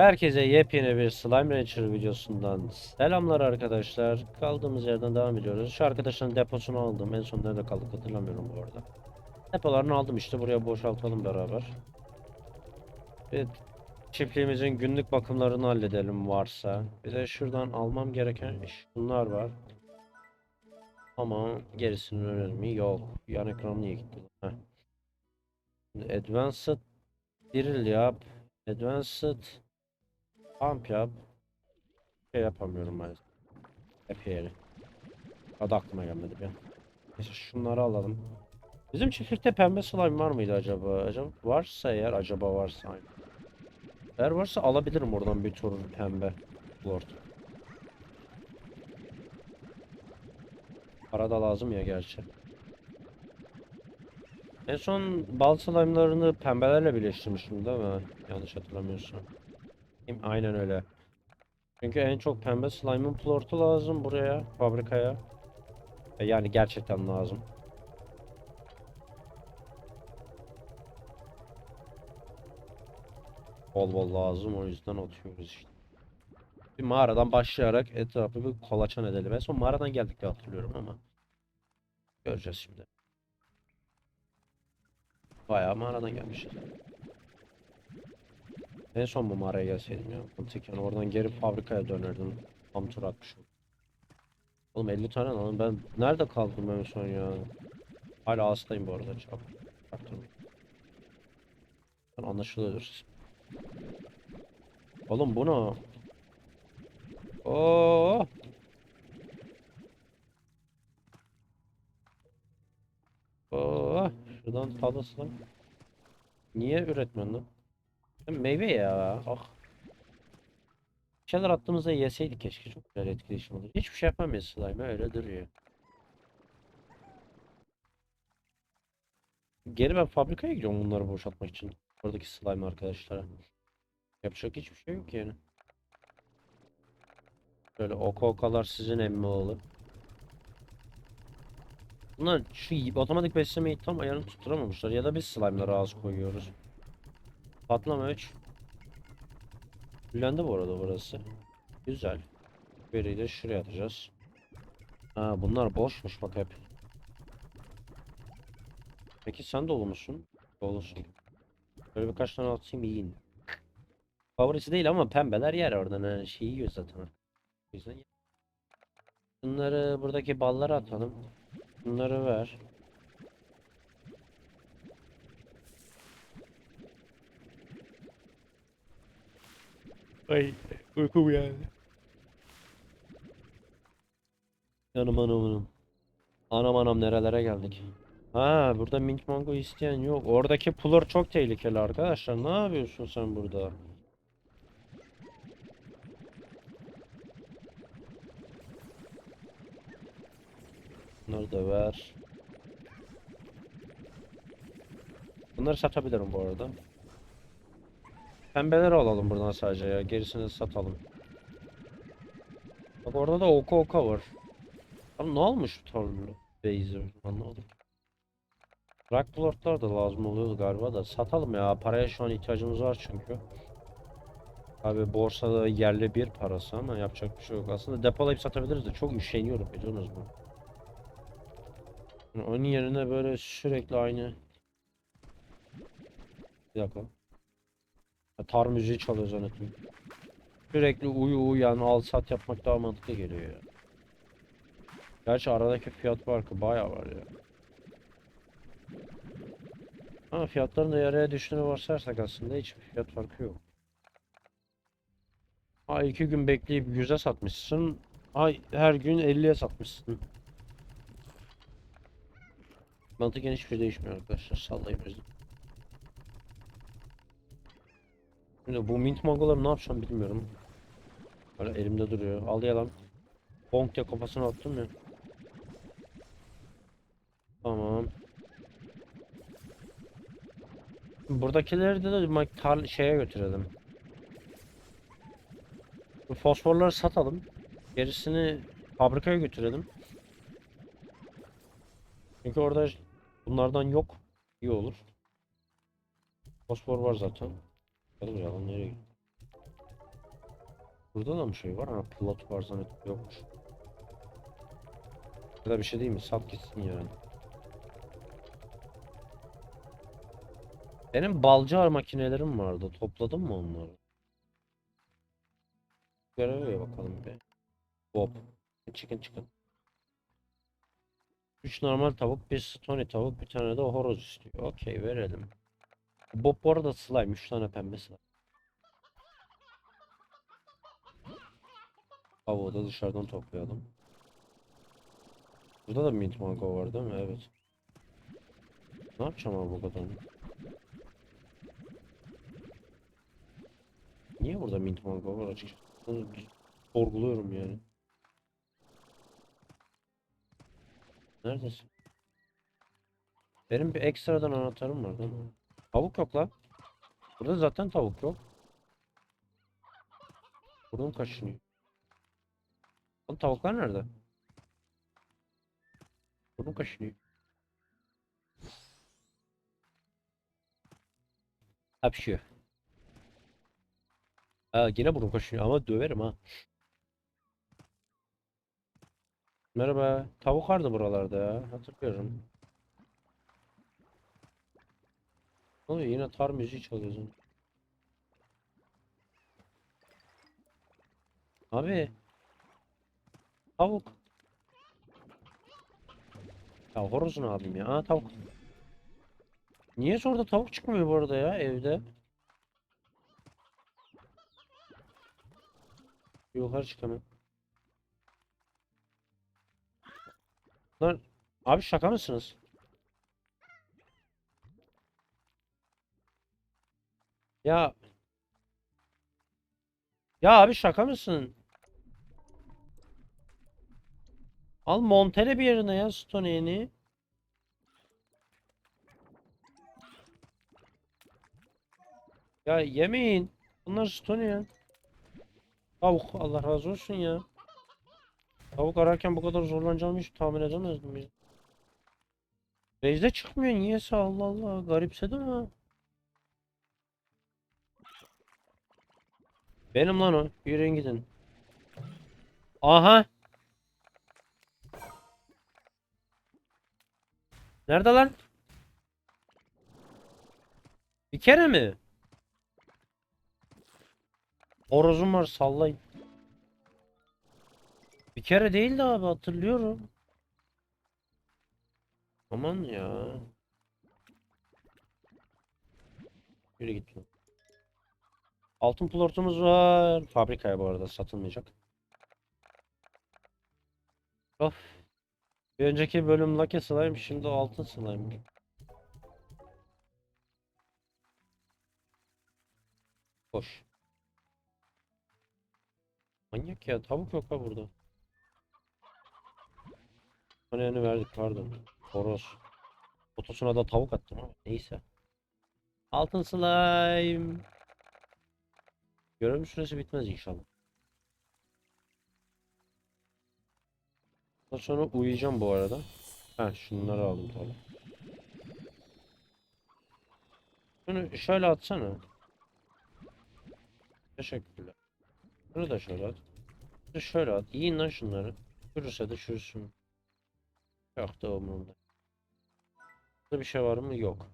Herkese yepyeni bir Slime Rancher videosundan selamlar arkadaşlar. Kaldığımız yerden devam ediyoruz. Şu arkadaşların deposunu aldım. En son nerede kaldık hatırlamıyorum bu arada. Depolarını aldım işte. Buraya boşaltalım beraber. Evet. Çiftliğimizin günlük bakımlarını halledelim varsa. Bir de şuradan almam gereken şunlar var. Ama gerisinin önemi yok. Yan ekran niye gitti? Heh. Advanced Drill yap. Advanced Pump yap. Şey yapamıyorum maalesef. Hep yeri. Adı aklıma gelmedi an. Neyse şunları alalım. Bizim çiftlikte pembe slime var mıydı acaba? Acaba varsa eğer acaba varsa aynı. Eğer varsa alabilirim oradan bir tur pembe lord. Para da lazım ya gerçi. En son bal slime'larını pembelerle birleştirmiştim değil mi? Yanlış hatırlamıyorsam. Aynen öyle. Çünkü en çok pembe slime'ın plortu lazım buraya, fabrikaya. E, Yani gerçekten lazım. Bol bol lazım o yüzden atıyoruz işte. Bir mağaradan başlayarak etrafı bir kolaçan edelim. En son mağaradan geldik diye hatırlıyorum ama. Göreceğiz şimdi. Bayağı mağaradan gelmişiz. En son bu mağaraya gelseydim ya. Mantıken oradan geri fabrikaya dönerdim. Tam tur atmış oldum. Oğlum 50 tane lan ben nerede kaldım en son ya? Hala hastayım bu arada. Çaktırmayın. Ben anlaşılıyordur. Oğlum bu ne? Oo! Oo! Şuradan talasın. Niye üretmiyorsun lan? Meyve ya. Ah. Bir şeyler attığımızda yeseydik keşke. Çok güzel etkileşim olur. Hiçbir şey yapamıyoruz slime. Öyle duruyor. Geri ben fabrikaya gidiyorum bunları boşaltmak için. Oradaki slime arkadaşlara. Yapacak hiçbir şey yok yani. Böyle oka okalar sizin emmi oğlu. Bunlar şu otomatik beslemeyi tam ayarını tutturamamışlar ya da biz slime'lara az koyuyoruz. Patlama 3. Fullendi bu arada burası. Güzel. Biriyi de şuraya atacağız. Ha bunlar boşmuş bak hep. Peki sen dolu musun? Dolusun. Böyle birkaç tane atayım yiyin. Favorisi değil ama pembeler yer oradan ha. Şey yiyor zaten. O yüzden Bunları buradaki ballara atalım. Bunları ver. Ay uykum geldi. Yanım anam anam. Anam anam nerelere geldik. Ha burada mint mango isteyen yok. Oradaki pulur çok tehlikeli arkadaşlar. Ne yapıyorsun sen burada? Bunları da ver. Bunları satabilirim bu arada. Pembeleri alalım buradan sadece ya. Gerisini satalım. Bak orada da oka oka var. Abi ne olmuş torlu base'i anlamadım. Rock plotlar da lazım oluyordu galiba da satalım ya. Paraya şu an ihtiyacımız var çünkü. Abi borsada yerli bir parası ama yapacak bir şey yok. Aslında depolayıp satabiliriz de çok üşeniyorum biliyorsunuz mu? Yani Onun yerine böyle sürekli aynı bir dakika. Tar müziği çalıyor zannettim. Sürekli uyu uyan al sat yapmak daha mantıklı geliyor ya. Gerçi aradaki fiyat farkı bayağı var ya. Ama fiyatların da yarıya düştüğünü varsayarsak aslında hiçbir fiyat farkı yok. Ay iki gün bekleyip 100'e satmışsın. Ay her gün 50'ye satmışsın. Mantıken hiçbir şey değişmiyor arkadaşlar. Sallayın bizi. Şimdi bu mint mangoları ne yapacağım bilmiyorum. Böyle elimde duruyor. Al ya lan. Bonk diye kafasına attım ya. Tamam. Buradakileri de, tar şeye götürelim. Bu fosforları satalım. Gerisini fabrikaya götürelim. Çünkü orada bunlardan yok. İyi olur. Fosfor var zaten. Gel buraya lan nereye gidiyor? Burada da mı şey var? Ha plot var zannettim yokmuş. Ya da bir şey değil mi? Sat gitsin yani. Benim balcı makinelerim vardı. Topladım mı onları? Göreve bakalım bir. Bob. Çıkın çıkın. 3 normal tavuk, bir stony tavuk, bir tane de horoz istiyor. Okey verelim. Bob bu arada slime. 3 tane pembe slime. Tavuğu da dışarıdan toplayalım. Burada da mint mango var değil mi? Evet. Ne yapacağım abi bu kadar? Niye burada mint mango var açıkçası? Bunu sorguluyorum yani. Neredesin? Benim bir ekstradan anahtarım var değil mi? Tavuk yok lan. Burada zaten tavuk yok. Buradan kaşınıyor. Lan tavuklar nerede? Buradan kaşınıyor. Hapşıyor. Ha yine burun kaşınıyor ama döverim ha. Merhaba. Tavuk vardı buralarda ya. Hatırlıyorum. Ne? Yine tar müziği çalıyorsun. Abi. Tavuk. Ya horozunu alayım ya. Aa tavuk. Niye orada tavuk çıkmıyor bu arada ya evde? Yukarı çıkamam. Lan abi şaka mısınız? Ya Ya abi şaka mısın? Al montere bir yerine ya Stone'ini. Ya yemeyin. Bunlar Stone ya. Tavuk Allah razı olsun ya. Tavuk ararken bu kadar zorlanacağımı hiç tahmin edemezdim ya. Base'de çıkmıyor niyeyse Allah Allah garipsedim ha. Benim lan o. Yürüyün gidin. Aha. Nerede lan? Bir kere mi? Horozum var sallayın. Bir kere değildi abi hatırlıyorum. Aman ya. Yürü git lan. Altın plortumuz var. Fabrikaya bu arada satılmayacak. Of. Bir önceki bölüm Lucky Slime şimdi altın slime. Boş. Manyak ya tavuk yok ha burada. Yani verdik pardon. Horoz. Fotosuna da tavuk attım ama neyse. Altın slime. Görevin süresi bitmez inşallah. Daha sonra uyuyacağım bu arada. Ha şunları aldım tabii. Şunu şöyle atsana. Teşekkürler. Bunu da şöyle at. De şöyle at. Yiyin lan şunları. Çürürse de çürüsün. Çok da umurumda. Burada bir şey var mı? Yok.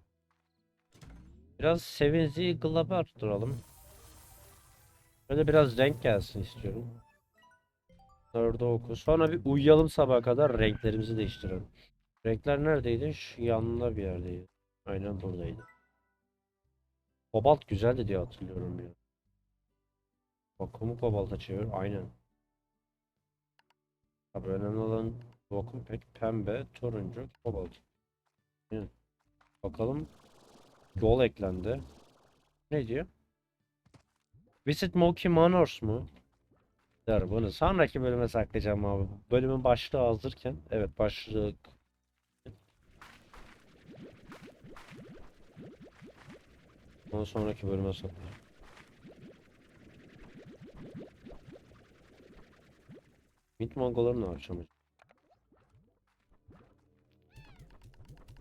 Biraz Sevinci Glab'ı arttıralım. Böyle biraz renk gelsin istiyorum. Dörde oku. Sonra bir uyuyalım sabaha kadar renklerimizi değiştirelim. Renkler neredeydi? Şu yanında bir yerdeydi. Aynen buradaydı. Kobalt güzeldi diye hatırlıyorum ya. Vakumu kobalta çevir. Aynen. Tabii önemli olan vakum pek pembe, turuncu, kobalt. Aynen. Bakalım. Yol eklendi. Ne diyor? Visit Monkey Manors mu? Der bunu sonraki bölüme saklayacağım abi. Bölümün başlığı hazırken. Evet başlık. Onu sonraki bölüme saklayacağım. Mint mangoları ne yapacağım?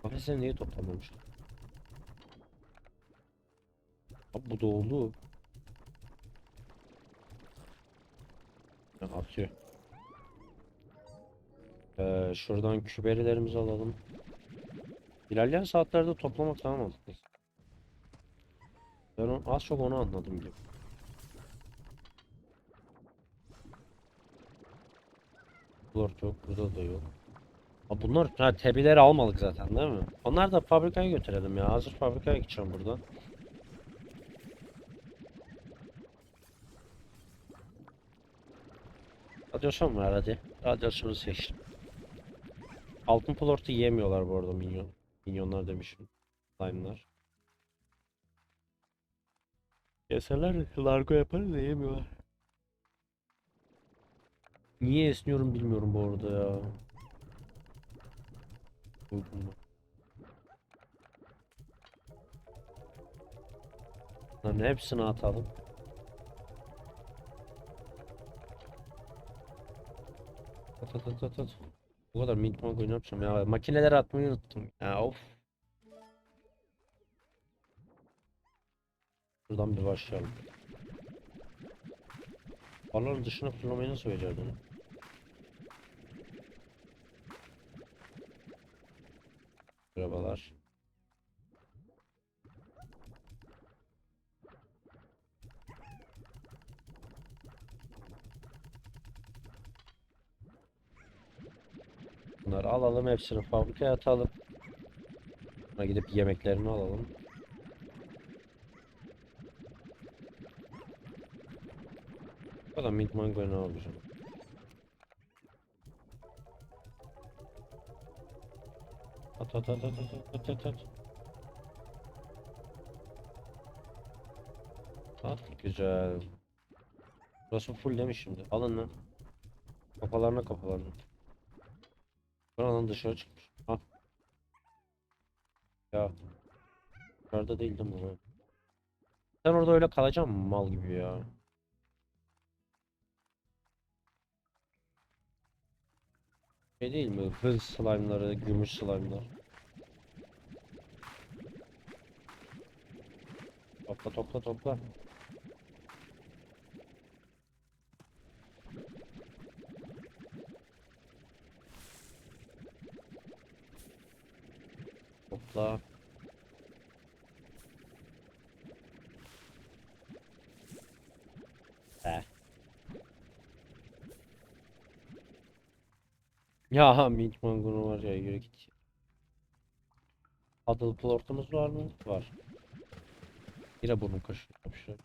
Kafesini niye toplamamışlar? Abi bu dolu. Ha, Atıyor. Ee, şuradan küberilerimizi alalım. İlerleyen saatlerde toplamak daha mantıklı. Ben o- az çok onu anladım gibi. Bunlar çok burada da yok. Ha bunlar ha, tebileri almadık zaten değil mi? Onlar da fabrikaya götürelim ya. Hazır fabrikaya gideceğim buradan. Radyasyon var hadi. Radyasyonu seçtim. Altın plortu yemiyorlar bu arada minyon. Minyonlar demişim. Slime'lar. Yeseler largo yaparız da yemiyorlar. Niye esniyorum bilmiyorum bu arada ya. Var. Bunların hepsini atalım. At at at at. Bu kadar mint mango ne yapacağım ya? Makineleri atmayı unuttum. Ya of. Buradan bir başlayalım. Barların dışına fırlamayı nasıl becerdin? Merhabalar. Bunları alalım hepsini fabrikaya atalım. Sonra gidip yemeklerini alalım. Bu kadar mint mango ne yapacağım? At at at at at at at at. At güzel. Burası full demiş şimdi. Alın lan. Kafalarına kafalarına. Buranın dışarı çıkmış. Ha. Ya. Yukarıda değildim bu. Sen orada öyle kalacaksın mı mal gibi ya? Şey değil mi? Hız slime'ları, gümüş slime'lar. Topla topla topla. Topla. He. Ya mint mangonu var ya yürü git. Adıl plortumuz var mı? Var. Yine burnum kaşıyor.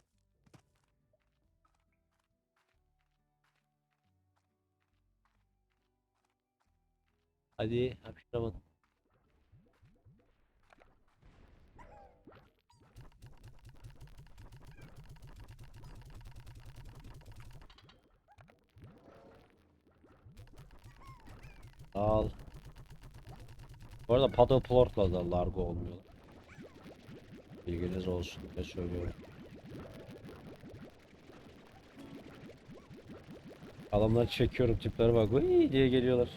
Hadi hapşıramadım. Al. Bu arada paddle plortla da largo olmuyor. Bilginiz olsun ne söylüyorum. Adamları çekiyorum tiplere bak. Uy diye geliyorlar.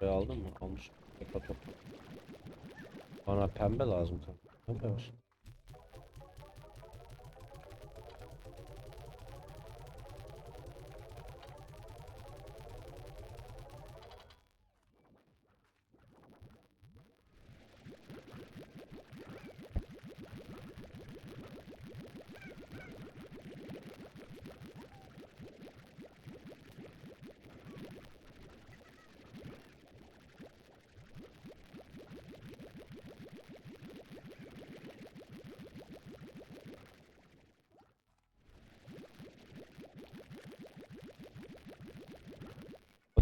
Bir aldın mı? Almış. Bana pembe lazım kanka. Pembe var.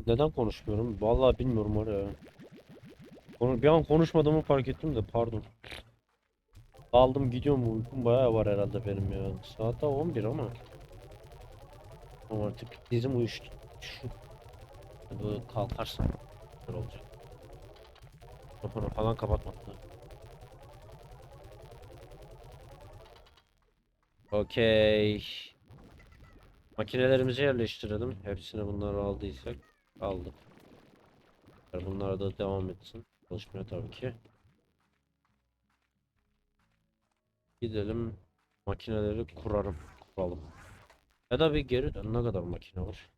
Neden konuşmuyorum? Vallahi bilmiyorum var ya. Konu- Bir an konuşmadığımı fark ettim de pardon. Aldım gidiyorum uykum bayağı var herhalde benim ya. Saat daha 11 ama. Ama artık dizim uyuştu. Şu. Bu kalkarsam olacak. Mikrofonu falan kapatmadı. Okey. Makinelerimizi yerleştirelim. Hepsini bunları aldıysak aldık. Bunlar da devam etsin. Çalışmıyor tabii ki. Gidelim makineleri kurarım. kuralım. Ya da bir geri dön. Ne kadar makine var?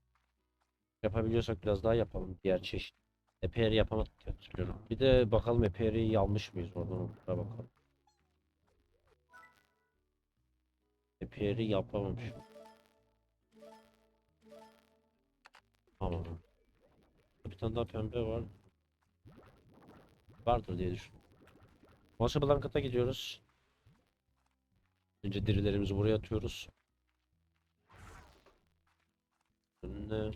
Yapabiliyorsak biraz daha yapalım. Diğer çeşit. Epey'leri yapamadık diye hatırlıyorum. Bir de bakalım Epey'leri almış mıyız oradan onlara bakalım. Epey'leri yapamamış. Tamam. Bir tane daha pembe var. Vardır diye düşünüyorum. Masa Blanket'a gidiyoruz. Önce dirilerimizi buraya atıyoruz. Önüne.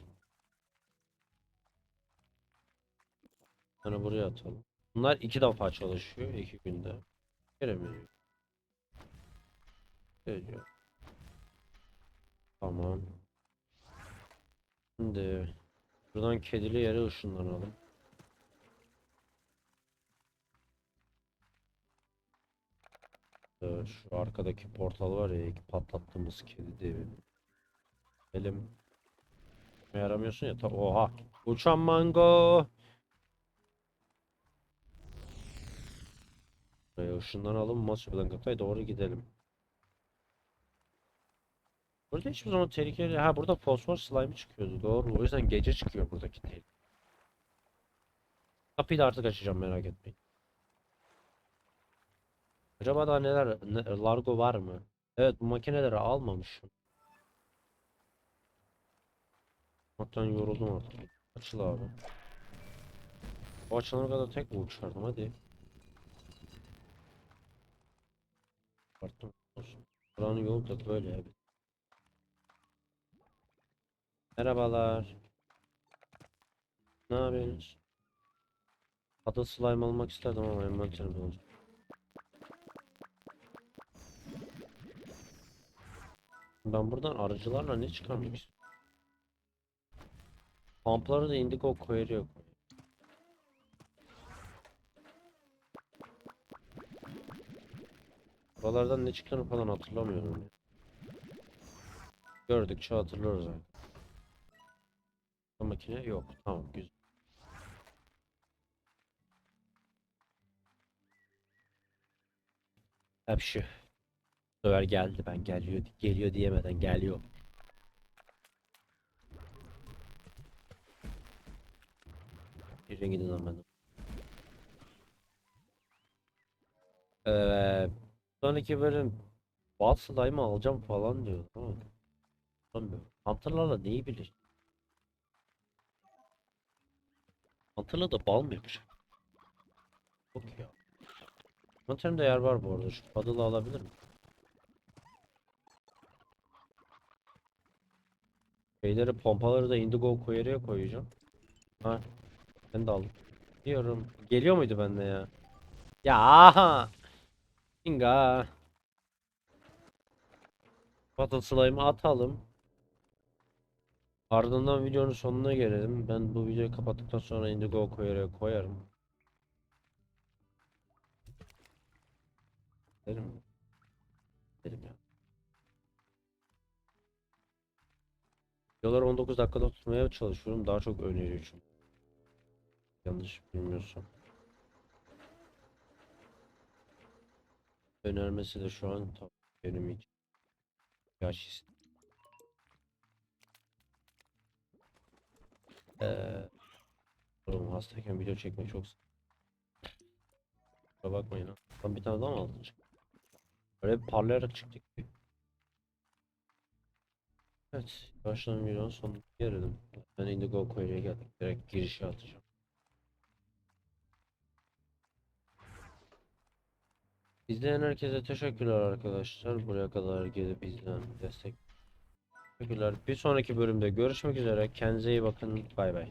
Hani buraya atalım. Bunlar iki defa çalışıyor iki günde. Gelemiyor. Geliyor. Tamam. Şimdi buradan kedili yere ışınlanalım. Ee, Şu arkadaki portal var ya patlattığımız kedi devi. Elim. Yaramıyorsun ya. Oha. Uçan mango. Buraya ışınlanalım. Masu Blanca'ya doğru gidelim. Burada hiçbir zaman tehlikeli. Ha burada fosfor slime çıkıyordu. Doğru. O yüzden gece çıkıyor buradaki tehlike. Kapıyı da artık açacağım merak etmeyin. Acaba daha neler ne- largo var mı? Evet bu makineleri almamışım. Hatta yoruldum artık. Açıl abi. O açılana kadar tek mi uçardım hadi. Olsun. Buranın yolu da böyle ya. Merhabalar. Ne yapıyorsunuz? Adı slime almak isterdim ama envanterimde olacak. Ben buradan arıcılarla ne çıkarmak istiyorum? Pampları da indigo koyuyor. Buralardan ne çıktığını falan hatırlamıyorum. Gördükçe hatırlıyoruz zaten. Makine yok. Tamam güzel. Hepsi. Döver geldi ben geliyor geliyor diyemeden geliyor. Bir rengi de anlamadım. Ee, sonraki bölüm Bal Slime'ı alacağım falan diyor ama Sanmıyorum. Hunter'larla neyi bilir? Hunter'la da bal mı yapacak? Yok ya. Hunter'ımda yer var bu arada. Şu paddle'ı alabilir miyim? Şeyleri pompaları da indigo koyarıya koyacağım. Ha. Ben de aldım. Diyorum. Geliyor muydu bende ya? Ya aha. Inga. Battle slime'ı atalım. Ardından videonun sonuna gelelim. Ben bu videoyu kapattıktan sonra indigo koyarak koyarım. Derim? Derim ya. Videoları 19 dakikada tutmaya çalışıyorum. Daha çok öneriyor çünkü. Yanlış bilmiyorsam. Önermesi de şu an benim için. Yaş Oğlum hastayken video çekmek çok. Kusura bakmayın ha. Ben bir tane daha mı aldın? Böyle parlayarak çıktık. Evet. Baştan videonun sonuna gelelim. Ben Indigo Coil'e geldik. Direkt girişe atacağım. İzleyen herkese teşekkürler arkadaşlar. Buraya kadar gelip izleyen destek. Teşekkürler. Bir sonraki bölümde görüşmek üzere. Kendinize iyi bakın. Bay bay.